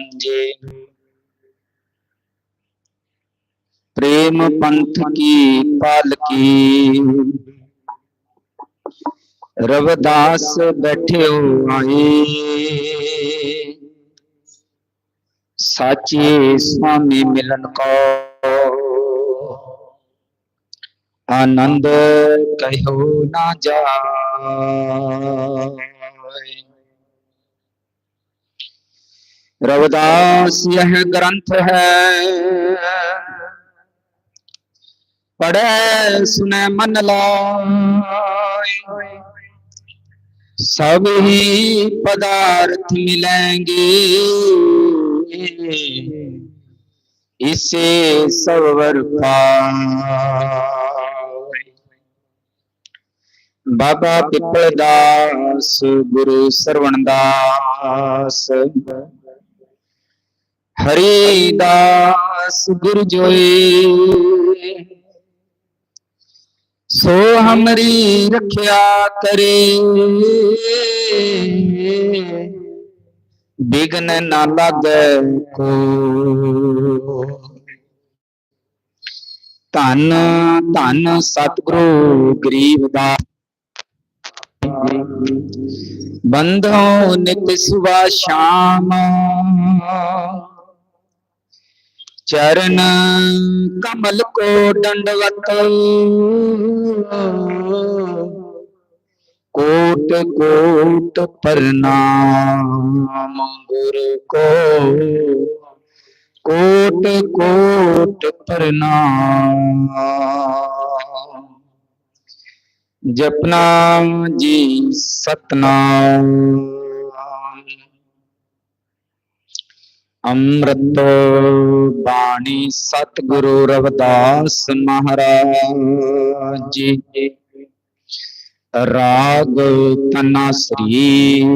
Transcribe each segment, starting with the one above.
जी प्रेम पंथ की पालकी रविदास बैठे हो आए साचे स्वामी मिलन को। आनंद कहो ना जाए। रविदास यह ग्रंथ है। पढ़े, सुने, मन लाए। ही पदार्थ मिलेंगे। इसे सवर बाबा पिपलदास, गुरु श्रवणदास ਹਰੀ ਦਾਸ ਗੁਰ ਜੋਈ ਸੋ ਹਮਰੀ ਰੱਖਿਆ ਕਰੇ। ਬਿਗਨ ਨਾ ਲਾਗੈ ਕੋ। ਧੰਨ ਧੰਨ ਸਤਿਗੁਰੂ ਗਰੀਬ ਦਾ। ਬੰਧੋ ਨਿਤ ਸੁਵਾ ਸ਼ਾਮ। चरण कमल को दंडवत कोट कोट प्रणाम गुरु को। कोट कोट प्रणाम जपना जी सतनाम। ਅੰਮ੍ਰਿਤ ਬਾਣੀ ਸਤਿਗੁਰੂ ਰਵਿਦਾਸ ਮਹਾਰਾਜ। ਜੀ ਰਾਗ ਤਨਾ ਸ੍ਰੀ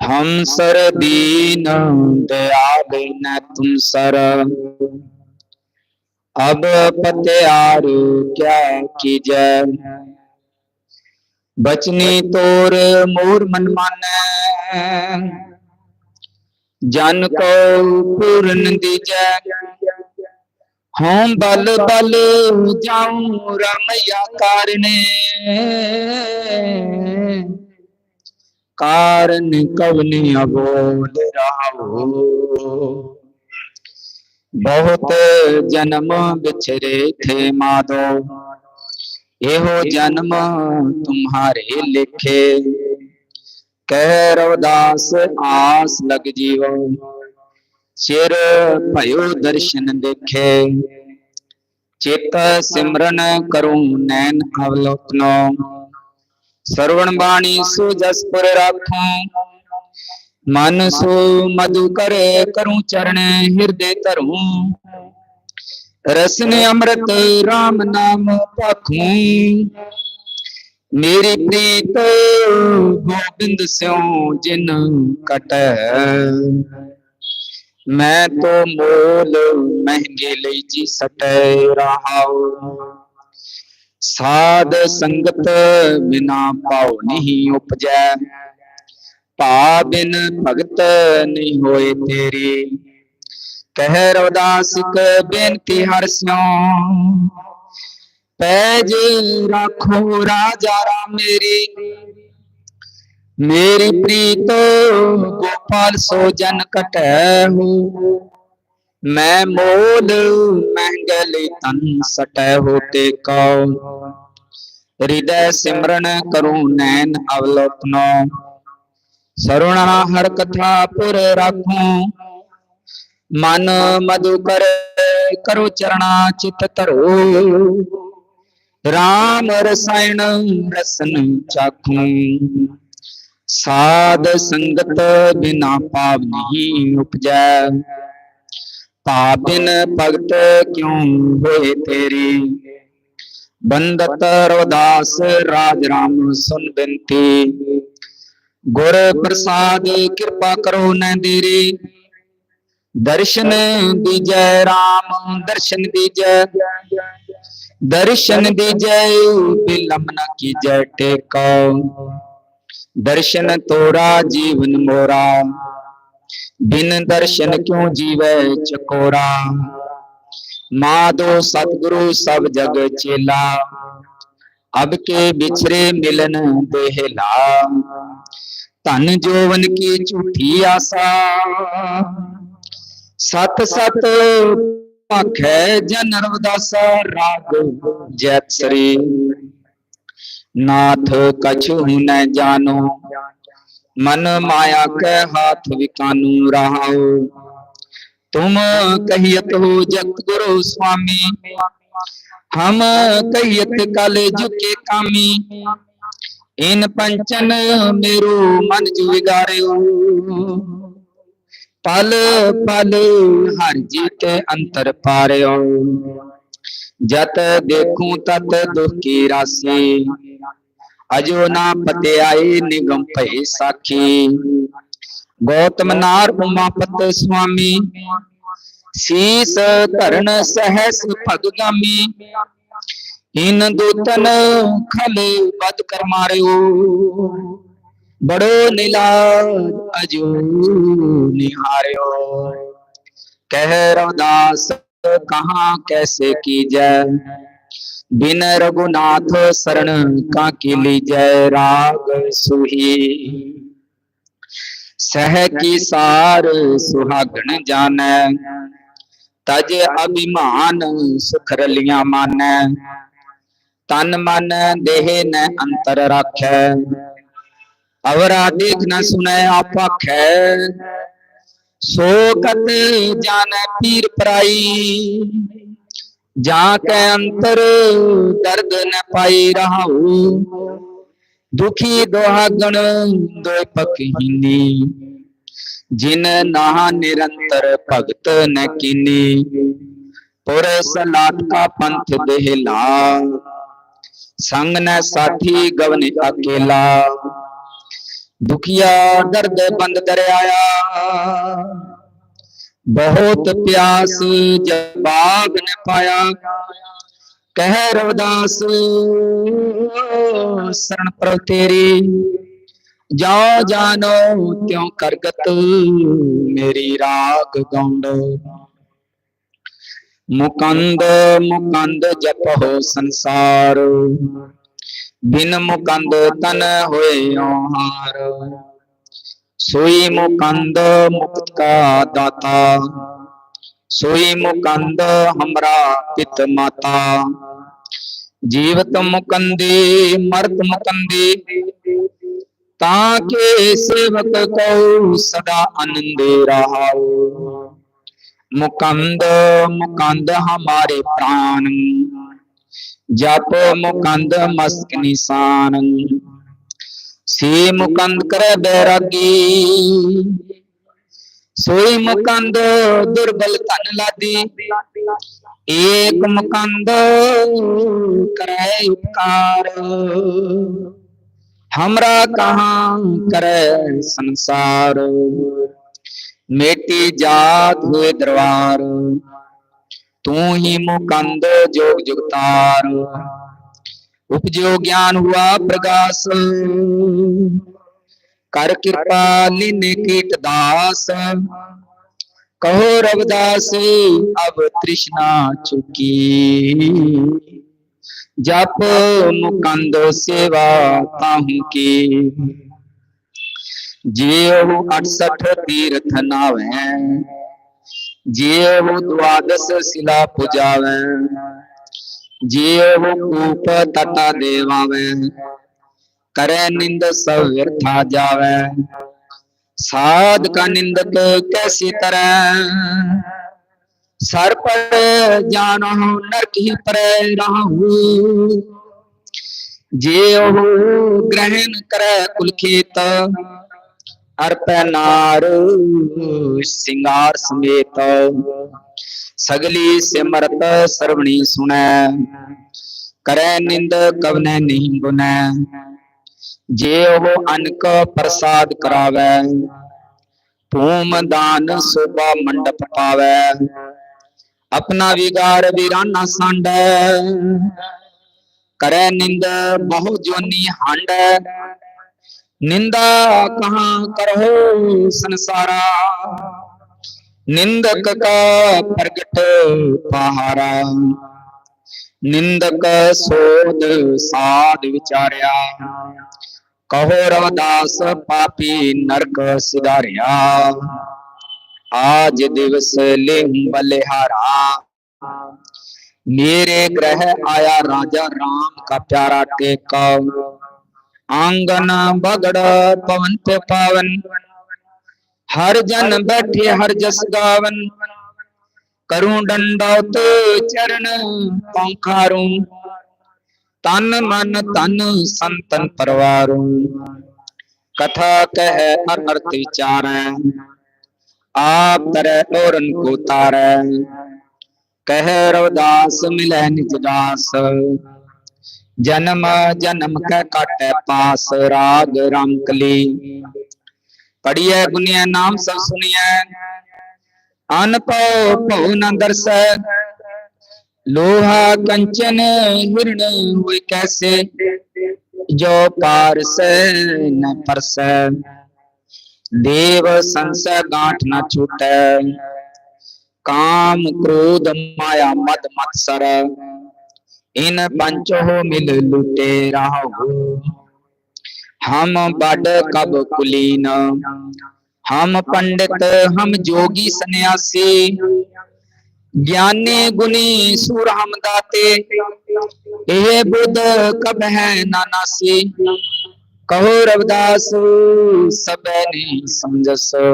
ਹਮ ਸਰ ਦੀਨ ਦਇਆਲ ਨ ਤੁਮ ਸਰ। ਅਬ ਪਤਿਆਰੂ ਕਿਆ ਕੀਜੈ। ਬਚਨੀ ਤੋਰ ਮੋਰ ਮਨ ਮਾਨੈ। जन को पूर्ण दीजै हम बल बल जाऊँ रमैया कारने कारण कवने अबोल राहो बहुत जन्म बिछरे थे माधो एहो जन्म तुम्हारे लिखे ਕਹਿ ਰਵਦਾਸ ਆਸ ਲਗ ਜੀਵੋ। ਸਿਰ ਭਇਓ ਦਰਸ਼ਨ ਦੇਖੇ। ਚਿਤ ਸਿਮਰਨ ਕਰੂੰ ਨੈਣ ਅਵਲੋਕਨੋ। ਸਰਵਣ ਬਾਣੀ ਸੋ ਜਸਪੁਰ ਰਾਖੂ। ਮਨ ਸੋ ਮਧੁ ਕਰੇ ਕਰੂੰ ਚਰਨ ਹਿਰਦੇ ਧਰੂ। ਰਸਨ ਅੰਮ੍ਰਿਤ RAM ਨਾਮ ਪਾਖੂ। ਮੇਰੀ ਪ੍ਰੀਤ, ਗੋਬਿੰਦ ਸਿਉ ਜਿਨ ਕਟੈ। ਮੈਂ ਤੋ ਮੋਲ ਮਹਿੰਗੇ ਲਈ ਜੀ ਸਟੈ ਰਹਾਉ। ਸਾਧ ਸੰਗਤ ਬਿਨਾ ਪਾਉ ਨਹੀਂ ਉਪਜੈ। ਭਾ ਬਿਨ ਭਗਤ ਨਹੀਂ ਹੋਏ ਤੇਰੀ। ਕਹਿ ਰਵਦਾਸ ਕ ਬੇਨਤੀ ਹਰ ਸਿਉ ਪੈਜ ਰੱਖੋ ਰਾਜਾ ਰਾਮ ਮੇਰੀ। ਮੇਰੀ ਪ੍ਰੀਤ ਗੋਪਾਲ ਸੋ ਜਨ ਕਟੈ ਹੋ। ਮੈਂ ਮੋਲ ਮਹਿੰਗਲੇ ਤਨ ਸਟੈ ਹੋਤੇ ਕਉ। ਹਿਰਦੈ ਸਿਮਰਨ ਕਰੂੰ ਨੈਣ ਅਵਲੋਕਨੋ ਸਰੁਣਾ ਹਰ ਕਥਾ ਪੁਰ ਰਾਖੂ। ਮਨ ਮਧੁ ਕਰ ਕਰੋ ਚਰਣਾ ਚਿਤ ਧਰੋ। ਰਾਮ ਰਸਾਇਣ ਰਸਨ ਚਾਖੂ। ਸਾਧ ਸੰਗਤ ਬਿਨਾ ਪਾਵ ਨਹੀਂ ਉਪਜੈ। ਪਾਪਿਨ ਭਗਤ ਕਿਉ ਹੋਏ ਤੇਰੀ? ਬੰਦਤ ਰਵਦਾਸ ਰਾਜ ਰਾਮ ਸੁਨ ਬੇਨਤੀ ਗੁਰ ਪ੍ਰਸਾਦ ਕਿਰਪਾ ਕਰੋ ਨੈ ਦੇਰੀ। ਦਰਸ਼ਨ ਦੀਜੈ RAM ਦਰਸ਼ਨ ਦੀਜੈ। ਦਰਸ਼ਨ ਦੀਜੈ, ਬਿਲਮ ਨ ਕੀਜੈ ਟੇਕੋ। ਦਰਸ਼ਨ ਤੋਰਾ ਜੀਵਨ ਮੋਰਾ। ਬਿਨ ਦਰਸ਼ਨ ਕਿਉ ਜੀਵੈ ਚਕੋਰਾ? ਮਾਦੋ ਸਤਿਗੁਰੂ ਸਭ ਜਗ ਚੇਲਾ। ਅਬ ਕੇ ਵਿਛਰੇ ਮਿਲਨ ਦੇਹਲਾ। ਧਨ ਜੋਵਨ ਕੀ ਝੂਠੀ ਆਸਾ। ਸਤ ਸਤ ਭਖੈ ਜਨ ਰਵਦਾਸਾ ਰਾਗ ਜੈਤ ਸ੍ਰੀ। ਨਾਥ ਕਛ ਹੁਨੈ ਜਾਨੋ, ਮਨ ਮਾਇਆ ਕੈ ਹਾਥ ਵਿਕਾਨੂ ਰਹਾਉ। ਤੁਮ ਕਹੀਤ ਹੋ ਜਗਤ ਗੁਰੂ ਸੁਆਮੀ, ਹਮ ਕਹੀਤ ਕਾਲੇ ਜੁਕੇ ਕਾਮੀ। ਇਨ ਪੰਚਨ ਮੇਰੂ ਮਨ ਜੁ ਵਿਗਾਰਿਓ। पल पल। हर जीत अंतर पारियो। जत देखूँ तत दुख की राशि अजो ना पते आए निगम भय साखी। गौतम नार उमापत स्वामी। शीस धरण सहस भगगामी इन दूतन खल बद कर मारियो। बड़ो नीला अजू निहारियो कह रवदास कहाँ कैसे की जय? बिन रघुनाथ शरण का की लीजय राग सुही। सह की सार सुहागण जान, तज अभिमान सुख रलिया माने। तन मन देह न अंतर राखै। अवरा देख न सुनै आप आखै। सो जान पीर पराई, जाके अंतर दर्द न पाई रहाऊ। दुखी दोहागण दो पकहीनी जिन नहा निरंतर भगत न कीनी। पुर सलाट का पंथ देहला, संग न साथी गवन अकेला। ਦੁਖੀਆ ਦਰਦ ਬੰਦ ਦਰਿਆਇਆ ਬਹੁਤ ਪਿਆਸ ਜਵਾਬ ਨ ਪਾਇਆ। ਕਹਿ ਰਵਦਾਸ ਸਰਣ ਪ੍ਰਭ ਤੇਰੀ। ਜਾ ਜਾਨੋ ਤਿਉ ਕਰਗਤ ਮੇਰੀ ਰਾਗ ਗੌਂਡ। ਮੁਕੰਦ ਮੁਕੰਦ ਜਪ ਹੋ ਸੰਸਾਰ। ਬਿਨ ਮੁਕੰਦ ਤਨ ਹੋਏ ਹਾਰ। ਸੋਈ ਮੁਕੰਦ ਮੁਕਤ ਕਾ ਦਾਤਾ। ਸੋਈ ਮੁਕੰਦ ਹਮਰਾ ਪਿਤ ਮਾਤਾ। ਜੀਵਤ ਮੁਕੰਦੇ, ਮਰਤ ਮੁਕੰਦੇ। ਤਾਂ ਕੇ ਸੇਵਕ ਕਉ ਸਦਾ ਆਨੰਦੇ ਰਹਾਉ। ਮੁਕੰਦ ਮੁਕੰਦ ਹਮਾਰੇ ਪ੍ਰਾਨ। जप मुकंद मस्क निशान। से मुकंद करे बैरागी। सोई मुकंद दुर्बल तन लादी। एक मुकंद करे उपकार। हमरा कहाँ करे संसार? मेटी जात हुए दरबार। तू ही मुकंद जोग जुगतार। उपजो ज्ञान हुआ प्रकाश कर कृपा लीन कीट दास। कहो रविदास, अब तृष्णा चुकी। जप मुकंद सेवा ताहू की। जेव अड़सठ तीर्थ नावे। जेव द्वादश शिला पुजावे जेव कूप तटा देवावे करे निंद सब व्यर्था जावे। साध का निंदक कैसी तरह सर पर जानो नरक ही पर रहूँ। जे ग्रहण करे कुल ਅਰਪੈ ਨਾਰੂ ਸਿੰਗਾਰ ਸਮੇਤ ਸਗਲੀ ਸਿਮਰਤ ਸਰਵਣੀ ਸੁਣੈ। ਕਰੈ ਨਿੰਦ, ਕਵਨੈ ਨਹੀਂ ਗੁਨੈ। ਜੇ ਉਹ ਅਨਕ ਪ੍ਰਸਾਦ ਕਰਾਵੇ, ਭੂਮ ਦਾਨ ਸੋਭਾ ਮੰਡਪ ਪਾਵੇ। ਆਪਣਾ ਵਿਗਾਰ ਵੀਰਾਨਾ ਸੰਡੈ, ਕਰੈ ਨਿੰਦ, ਬਹੁ ਜੋਨੀ ਹੰਡ। ਨਿੰਦਾ ਕਹਾ ਕਰਹੁ ਸੰਸਾਰਾ? ਨਿੰਦਕ ਕਾ ਪ੍ਰਗਟ ਪਹਾਰਾ? ਨਿੰਦਕ ਸੋਦ ਸਾਧ ਵਿਚਾਰਿਆ। ਕਹੋ ਰਵਦਾਸ ਪਾਪੀ ਨਰਕ ਸਿਧਾਰਿਆ। ਆਜ ਦਿਵਸ ਲਿਹ ਬਲਿਹਾਰਾ ਮੇਰੇ ਗ੍ਰਹਿ ਆਇਆ ਰਾਜਾ RAM ਕਾ ਪਿਆਰਾ ਟੇਕਾ। आँगन बगड़ पवन पे पावन। हर जन बैठे, हर जस गावन। करूँ दंडौत चरण, पंखारू। तन मन, तन संतन परवारू। कथा कह अनर्थ विचार। आप तरह और को तार कह, रवदास मिले निज दास। जन्म जन्म के काटे पास राग राम कली पढ़िए गुनिया नाम सब सुनिए अन लोहा कंचन हिरण हुई कैसे जो पार से न परस देव संशय गांठ न छूटे काम क्रोध माया मद मत्सर इन पंचो मिल लुटे रहो। हम बड कब कुलीन? हम पंडित, हम जोगी सन्यासी। ज्ञानी गुनी सुर हम दाते। ये बुद्ध कब है नानासी कहो रविदास, सब नहीं समझसो।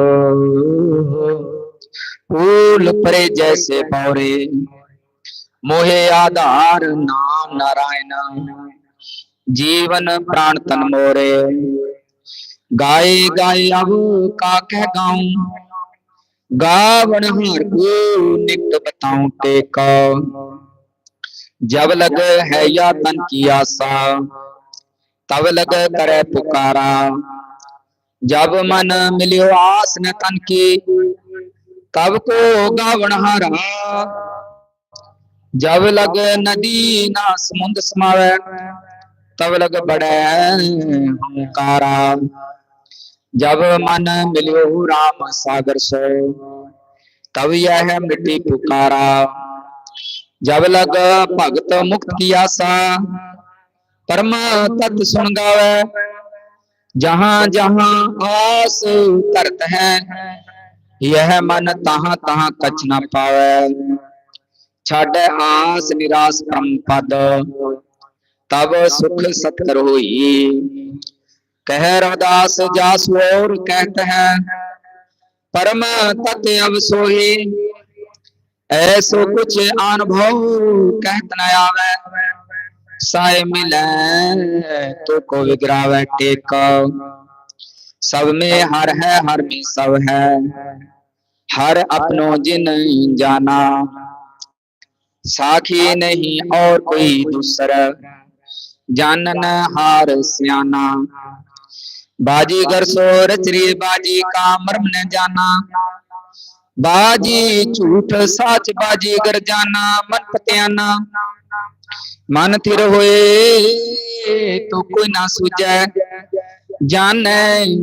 फूल परे जैसे पौरे। मोहे आधार नाम नारायण। जीवन प्राण तन मोरे। गाए गाए अब का कह गाऊं। गावन हर को निकट बताऊँ टेका। जब लग है या तन की आशा, तब लग करे पुकारा। जब मन मिलियो आस न तन की, तब को गावन हारा जब लग नदी ना समुद्र समावे, तब लग बड़े हंकारा। जब मन मिलियो राम सागर सो, तब यह मिट्टी पुकारा। जब लग भगत मुक्त की आशा परम तत् सुन गावे। जहाँ जहाँ आस तरत है, यह मन तहां तहां कच न पावे। ਛੱਡ ਆਸ ਨਿਰਾਸ ਪਰਮ ਪਦ ਤਬ ਸੁਖ ਸਤਕਰ ਹੋਈ ਕਹਿ ਰਵਦਾਸ ਜਾਸ ਹੋਰ ਕਹਿਤ ਹੈ परम तत् अब सोही ऐसो कुछ अनुभव कहत न आवे साय मिले तो को विग्रावे टेक सब में हर है हर में सब है हर अपनो जिन जाना साखी नहीं और कोई दूसरा। जानन हार सियाना। बाजीगर सो रचरी बाजी का मर्म न जाना। बाजी झूठ साच बाजीगर जाना मन पतियाना। मन थिर होए तो कोई ना सूझे। जान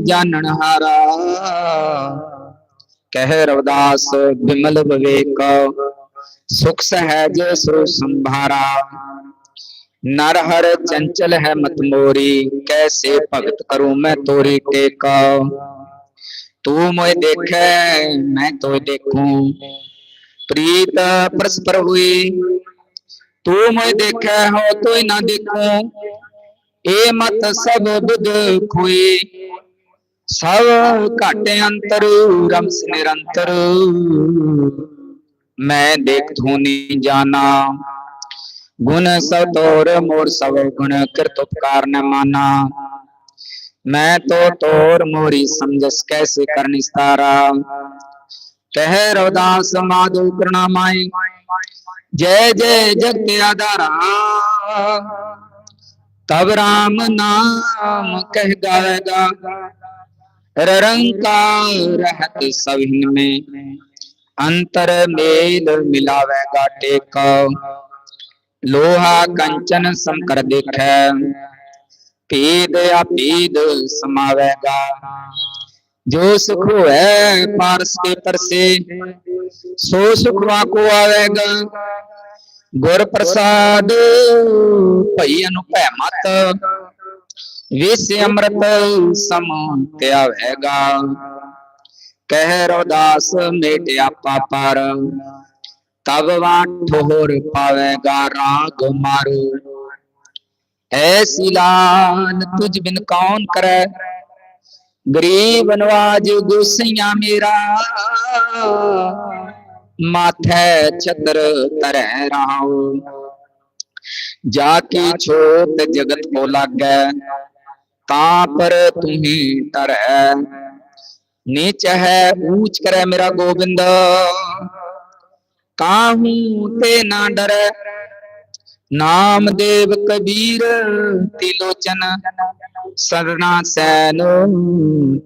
जानन हारा। कह रवदास विमल विवेक। सुख सहज सो संभारा। नर हर चंचल है मत मोरी, कैसे भगत करूँ मैं तोरी टेका। तू मोए देखे, मैं तो देखूँ। प्रीत परस्पर हुई, तू मोए देखे हो तो ना देखूँ। ए मत सब बुध खोई, सब घाटे अंतर, रमस निरंतर। मैं देख धूनी जाना। गुण सब तोर मोर सब गुण कृत उपकार न माना। मैं तो तोर मोरी समझस कैसे कर निस्तारा कह रवदास माधु करुणा माई, जय जय जगत आधारा। तब राम नाम कह गाएगा रंकार रहत सभिन में। ਅੰਤਰ ਮੇਲ ਮਿਲਾਵੇ ਗਾਟੇ ਕੋ। ਲੋਹਾ ਕੰਚਨ ਸੰਕਰ ਦੇਖੈ। ਭੇਦ ਅਭੇਦ ਸਮਾਵੇਗਾ ਜੋ ਸੁਖ ਹੋਵੇ ਪਾਰਸ ਕੇ ਪਰਸੇ, ਸੋ ਸੁਖਵਾ ਕੋ ਆਵੇਗਾ ਗੁਰ ਪ੍ਰਸਾਦ ਭਈ ਅਨੁਭੈ ਮਤ, ਵੇਸ ਅੰਮ੍ਰਿਤ ਸਮ ਤੇ ਆਵੇਗਾ ਕਹਿ ਰੋਦਾਸ ਮੇਟਿਆ ਪਾਪਰ ਤਬ ਵਾਟ ਠੋਰ ਪਾਵੇਗਾ ਰਾਗ ਮਾਰੂ। ਐਸੀ ਲਾਨ ਤੁਝ ਬਿਨ ਕੌਣ ਕਰੈ? ਗਰੀਬ ਨਵਾਜ ਗੁਸਈਆਂ ਮੇਰਾ। ਮਾਥੈ ਛਤਰ ਤਰੈ ਰਾਉ। ਜਾ ਕੀ ਛੋਟ ਜਗਤ ਕੋ ਲਾਗੈ? ਤਾਂ ਪਰ ਤੁਹੀ ਤਰੈ ਨੀਚ ਹੈ, ਊਚ ਕਰੈ ਮੇਰਾ ਗੋਬਿੰਦ। ਕਾਹੂ ਤੇ ਨਾ ਡਰੈ ਨਾਮਦੇਵ ਕਬੀਰ, ਤਿਲੋਚਨ ਸਰਣਾ ਸੈਨ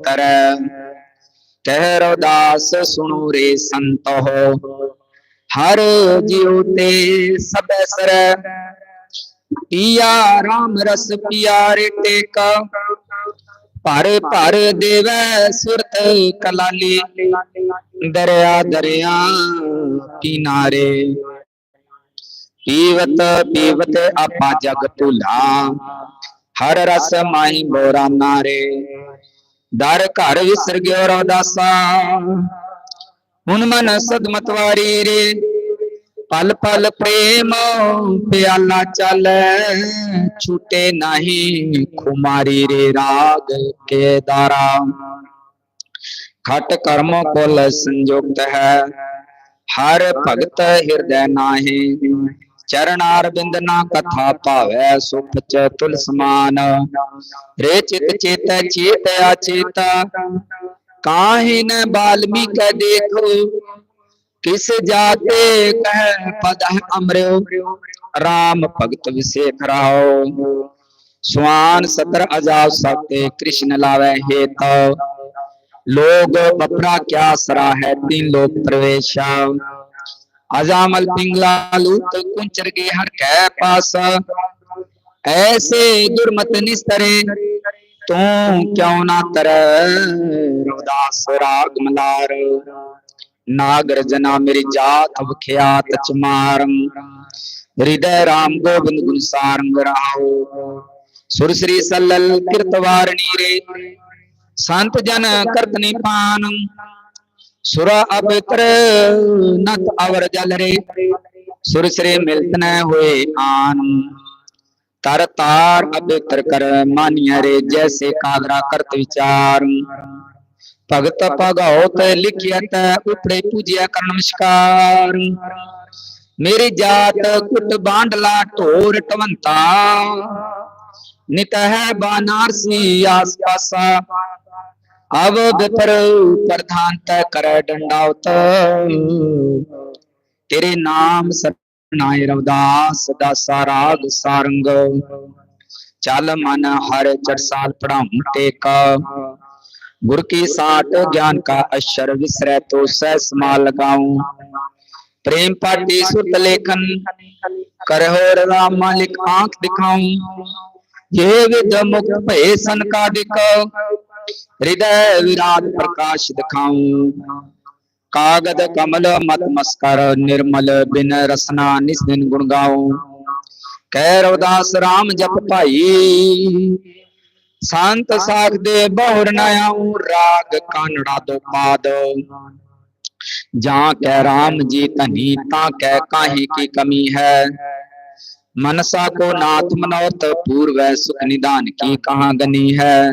ਤਰੈ। ਕਹਿ ਰੋਦਾਸ ਸੁਣੋ ਰੇ ਸੰਤੋ, ਹਰ ਜਿਉ ਤੇ ਸਬੈ ਸਰੈ। ਪੀਆ ਰਾਮ ਰਸ ਪਿਆਰੇ ਟੇਕਾ ਭਰ ਭਰ ਦੇਵੈ ਸੁਰਤ ਕਲਾਲੀ, ਦਰਿਆ ਦਰਿਆ ਕਿਨਾਰੇ। ਪੀਵਤ ਪੀਵਤ ਆਪਾ ਜਗ ਭੁਲਾ, ਹਰ ਰਸ ਮਾਈ ਬੋਰਾ ਨਾਰੇ। ਦਰ ਘਰ ਵਿਸਰ ਗਿਓ ਰੋਦਾਸਾ, ਹੁਣ ਮਨ ਸਦਮਤਵਾਰੀ ਰੇ। पल पल प्रेम, प्याला चल। छूटे नहीं खुमारी रे राग के दारा खट कर्म को संयुक्त है। हर भगत हृदय नाही। चरणार बिंद ना कथा पावे, सुख च तुल समान रे चित चेत चेत अचेत काहिन बाल्मीक देखो किस जाते कह पद अमरो राम भगत विशेख राहो। स्वान सतर अजाव सकते कृष्ण लावे हे तो लोग बपरा क्या सरा है तीन लोग प्रवेश। अजामल पिंगला लूत कुंचर गे हर कै पास। ऐसे दुर्मत निस्तरे, तू क्यों ना तर रविदास राग मलार। ਨਾਗਰਜਨਾ ਮੇਰੀ ਜਾਤ ਵਿਖਿਆਤ ਚਮਾਰਮ ਹਿਰਦੈ ਰਾਮ ਗੋਬਿੰਦ ਗੁਣ ਸਾਰੰਗ ਰਹਾਉ ਸੁਰ ਸ੍ਰੀ ਸੱਲਲ ਕਿਰਤਵਾਰਣੀ ਰੇ ਸੰਤ ਜਨ ਕਰਤ ਨਿਪਾਨ ਸੁਰਾ ਅਬਿਤਰ ਨਤ ਅਵਰ ਜਲ ਰੇ ਸੁਰ ਸ੍ਰੀ ਮਿਲਤ ਨੈ ਹੋਏ ਆਨ ਤਰ ਤਾਰ ਅਬਿਤਰ ਕਰ ਮਾਨਿਆ ਰੇ ਜੈਸੇ ਕਾਦਰਾ ਕਰਤ ਵਿਚਾਰ भगत भगवत लिखियत उपड़े पूजिया कर नमस्कार मेरी जात कुट बांडला ढोर टवंता नित है बानारसी आस पासा अब विपर प्रधान कर डंडावत तेरे नाम सरनाय रवदास दासा राग सारंग चल मन हर चरसाल पढ़ाऊं टेका गुर की साठ ज्ञान का अक्षर विसरे तो सह समाल लगाऊं प्रेम पाटी सुत लेखन करहो राम मालिक आंख दिखाऊं ये विद मुक्त भय सन का दिख हृदय विराट प्रकाश दिखाऊं कागद कमल मत मस्कर निर्मल बिन रसना निस्दिन गुण गाऊं कह रवदास राम जप भाई ਸੰਤ ਸਾਖ ਦੇ ਬਹੁਰ ਨਾ ਆਉ ਰਾਗ ਕਾਨੜਾ ਤੋਂ ਪਾਦ ਜਾਂ ਕੈ RAM ਜੀ ਧਨੀ, ਤਾਂ ਕੈ ਕਾਹੀ ਕੀ ਕਮੀ ਹੈ? ਮਨਸਾ ਕੋ ਨਾਥ ਮਨੋਤ ਪੂਰਵੈ ਸੁਖ ਨਿਦਾਨ ਕੀ ਕਹਾ ਗਨੀ ਹੈ?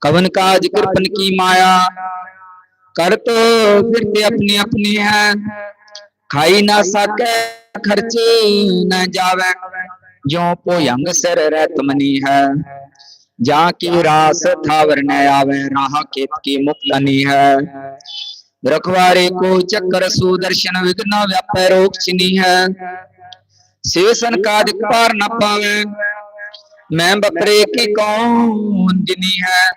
ਕਵਨ ਕਾਜ ਕਿਰਪਨ ਕੀ ਮਾਇਆ? ਕਰਤ ਫਿਰਤੇ ਆਪਣੀ ਆਪਣੀ ਹੈ। ਖਾਈ ਨਾ ਸਕੈ ਖਰਚੀ, ਨਾ ਜਾਵੇ। ਜੋ ਪੋਯੰਗ ਸਿਰ ਰਹਿਤ ਮਨੀ ਹੈ। जा की रास थावर न आवे राह केत की मुक्तनी है। रखवारे को चक्कर सुदर्शन विघ्न व्यापार रोग चिनी है। शेषन का दिक पार न पावे। मैं बपरे की कौन जिनी है?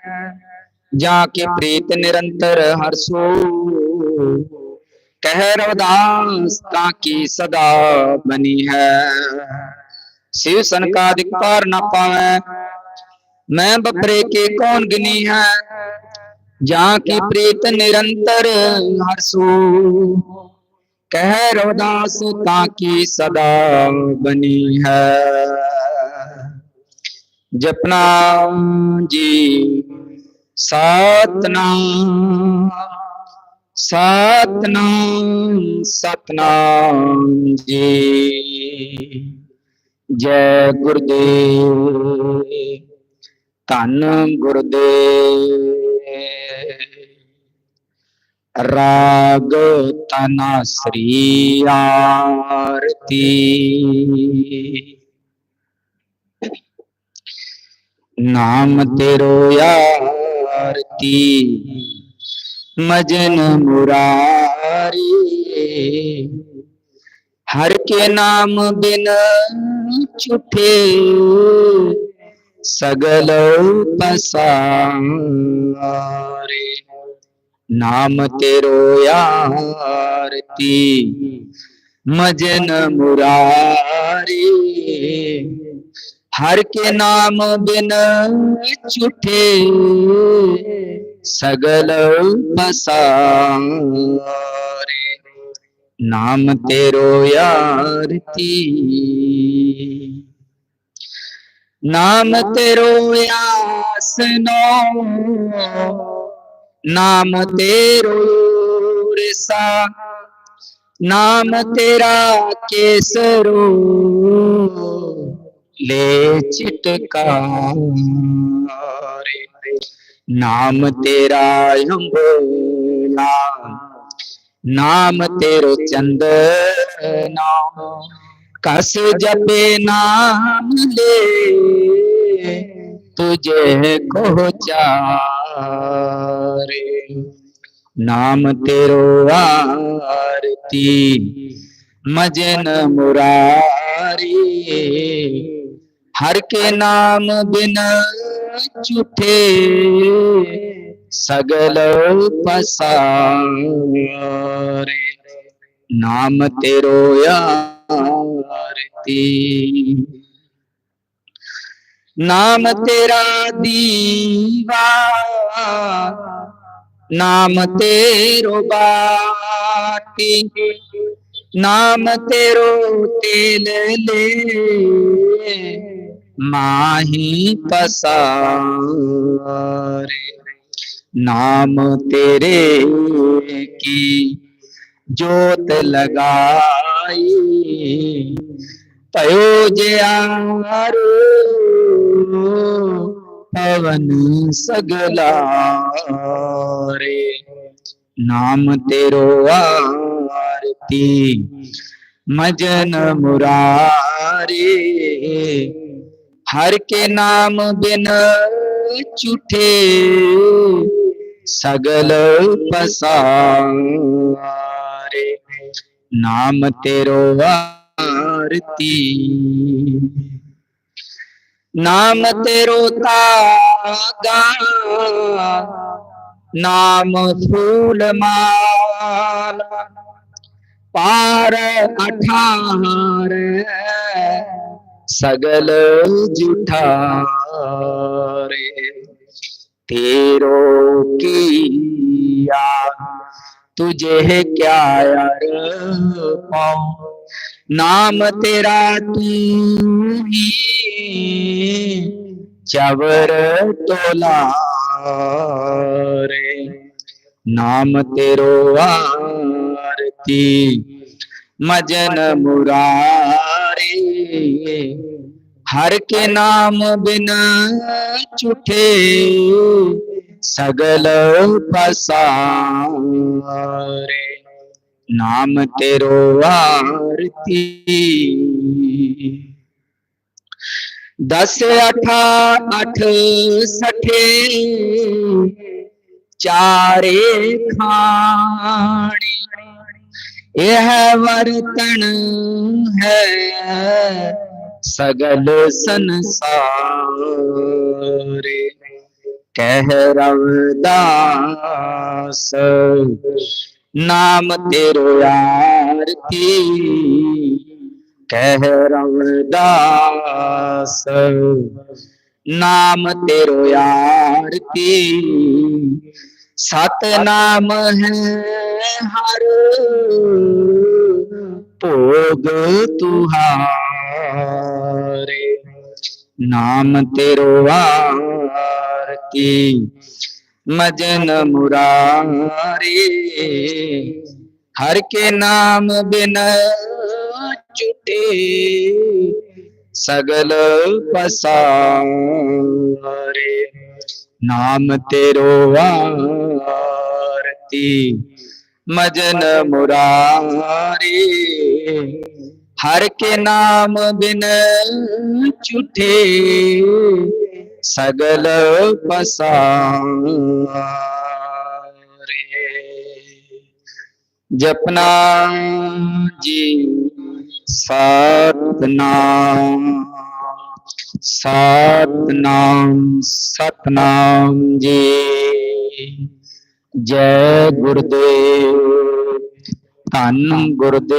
जाके प्रीत निरंतर हर्षो कह रवदास की सदा बनी है। शिव सन का अधिकार न पावे। ਮੈਂ ਬਪਰੇ ਕੇ ਕੌਣ ਗਿਨੀ ਹੈ? ਜਾਂ ਕੀ ਪ੍ਰੀਤ ਨਿਰੰਤਰ ਹਰਸੂ ਕਹਿ ਰਵਦਾਸ ਤਾਂ ਕੀ ਸਦਾ ਬਣੀ ਹੈ? ਜਪਨਾ ਜੀ, ਸਤਨਾਮ ਸਤਨਾਮ ਸਤਨਾਮ ਜੀ। ਜੈ ਗੁਰਦੇਵ ਧੰਨ ਗੁਰਦੇ ਰਾਗ ਤਨਾ ਸ੍ਰੀ ਆਰਤੀ। ਨਾਮ ਤੇਰੋ ਆਰਤੀ। ਮਜਨ ਮੁਰਾਰੀ। ਹਰ ਕੇ ਨਾਮ ਬਿਨ ਛੁਟੇ सगल पसारे नाम तेरो यारती मजन मुरारी। हर के नाम बिन छुटे सगल पसारे नाम तेरो यारती नाम तेरो आसनो नाम तेरो रिसा नाम तेरा केसरो। ले चिटका नाम तेरा बोला नाम तेरो चंदना। कस जपे नाम ले, तुझे को चारे नाम तेरो आरती, मजन मुरारी। हर के नाम बिन चुठे सगल पसारे। नाम तेरो यार आरती। नाम तेरा दीवा, नाम तेरो बाटी, नाम तेरो तेल ले, माही पसारे। नाम तेरे की जोत ਪਾਈ ਭਇਓ ਜੇ ਆਰੂ ਪਵਨ ਸਗਲਾ ਰੇ। ਨਾਮ ਤੇਰੋ ਆਰਤੀ, ਮਜਨ ਮੁਰਾਰੇ। ਹਰ ਕੇ ਨਾਮ ਬਿਨ ਝੂਠੇ, ਸਗਲ ਪਸਾਰ। नाम तेरो आरती। नाम तेरो तागा। नाम फूल माला। पार अठार सगल जुठा रे तेरो किया तुझे क्या यार? नाम तेरा तू ही चवर तोला रे। नाम तेरो आरती, मजन मुरारी। हर के नाम बिना छुटे ਸਗਲ ਪਸਾਰੇ, ਨਾਮ ਤੇਰੋ ਆਰਤੀ। ਦਸ ਅਠਾ ਅਠ ਸਠੇ, ਚਾਰੇ ਖਾਣੀ। ਇਹ ਵਰਤਣ ਹੈ ਸਗਲ ਸੰਸਾਰੇ। कह रवदास, नाम तेरो यार की? कह रवदास, नाम तेरो यार की? सत नाम है हर, भोग तुहारे। ਨਾਮ ਤੇਰੋ ਆਰਤੀ ਮਜਨ ਮੁਰਾਰੀ, ਹਰ ਕੇ ਨਾਮ ਬਿਨ ਚੁਟੇ ਸਗਲ ਪਸਾਰੇ ਨਾਮ ਤੇਰੋ ਆਰਤੀ ਮਜਨ ਮੁਰਾਰੀ ਹਰ ਕੇ ਨਾਮ ਬਿਨ ਝੂਠੇ, ਸਗਲ ਪਸਾਰੇ। ਜਪਨਾ ਜੀ ਸਤਨਾਮ ਸਤਨਾਮ ਸਤਨਾਮ ਜੀ। ਜੈ ਗੁਰਦੇਵ ਧੰਨ ਗੁਰਦੇਵ